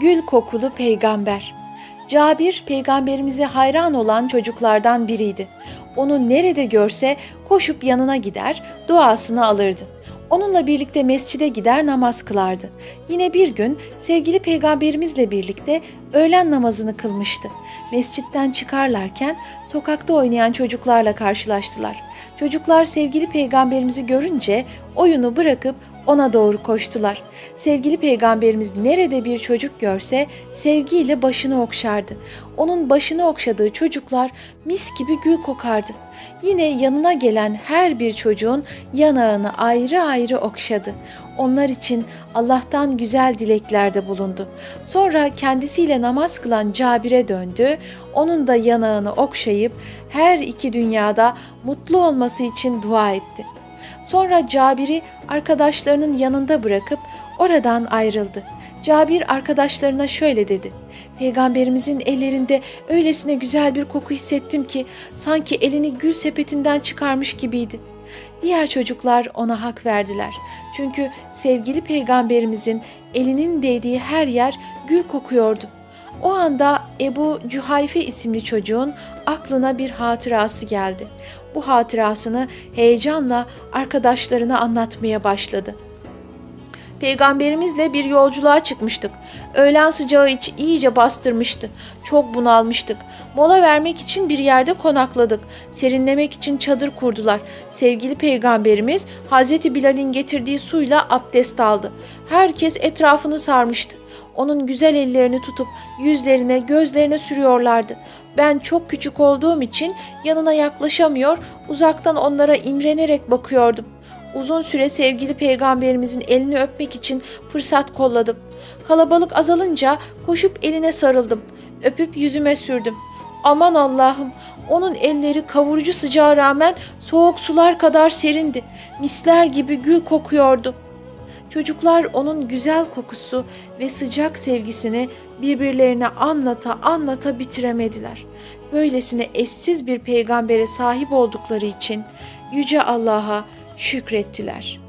Gül kokulu peygamber. Cabir peygamberimize hayran olan çocuklardan biriydi. Onu nerede görse koşup yanına gider, duasını alırdı. Onunla birlikte mescide gider namaz kılardı. Yine bir gün sevgili peygamberimizle birlikte öğlen namazını kılmıştı. Mescitten çıkarlarken sokakta oynayan çocuklarla karşılaştılar. Çocuklar sevgili peygamberimizi görünce oyunu bırakıp ona doğru koştular. Sevgili peygamberimiz nerede bir çocuk görse sevgiyle başını okşardı. Onun başını okşadığı çocuklar mis gibi gül kokardı. Yine yanına gelen her bir çocuğun yanağını ayrı ayrı okşadı. Onlar için Allah'tan güzel dileklerde bulundu. Sonra kendisiyle namaz kılan Cabir'e döndü. Onun da yanağını okşayıp her iki dünyada mutlu olması için dua etti. Sonra Cabir'i arkadaşlarının yanında bırakıp oradan ayrıldı. Cabir arkadaşlarına şöyle dedi. Peygamberimizin ellerinde öylesine güzel bir koku hissettim ki sanki elini gül sepetinden çıkarmış gibiydi. Diğer çocuklar ona hak verdiler. Çünkü sevgili peygamberimizin elinin değdiği her yer gül kokuyordu. O anda Ebu Cühayfe isimli çocuğun aklına bir hatırası geldi. Bu hatırasını heyecanla arkadaşlarına anlatmaya başladı. Peygamberimizle bir yolculuğa çıkmıştık. Öğlen sıcağı iç iyice bastırmıştı. Çok bunalmıştık. Mola vermek için bir yerde konakladık. Serinlemek için çadır kurdular. Sevgili peygamberimiz Hazreti Bilal'in getirdiği suyla abdest aldı. Herkes etrafını sarmıştı. Onun güzel ellerini tutup yüzlerine, gözlerine sürüyorlardı. Ben çok küçük olduğum için yanına yaklaşamıyor, uzaktan onlara imrenerek bakıyordum. Uzun süre sevgili peygamberimizin elini öpmek için fırsat kolladım. Kalabalık azalınca koşup eline sarıldım. Öpüp yüzüme sürdüm. Aman Allah'ım, onun elleri kavurucu sıcağa rağmen soğuk sular kadar serindi. Misler gibi gül kokuyordu. Çocuklar onun güzel kokusu ve sıcak sevgisini birbirlerine anlata anlata bitiremediler. Böylesine eşsiz bir peygambere sahip oldukları için yüce Allah'a şükrettiler.''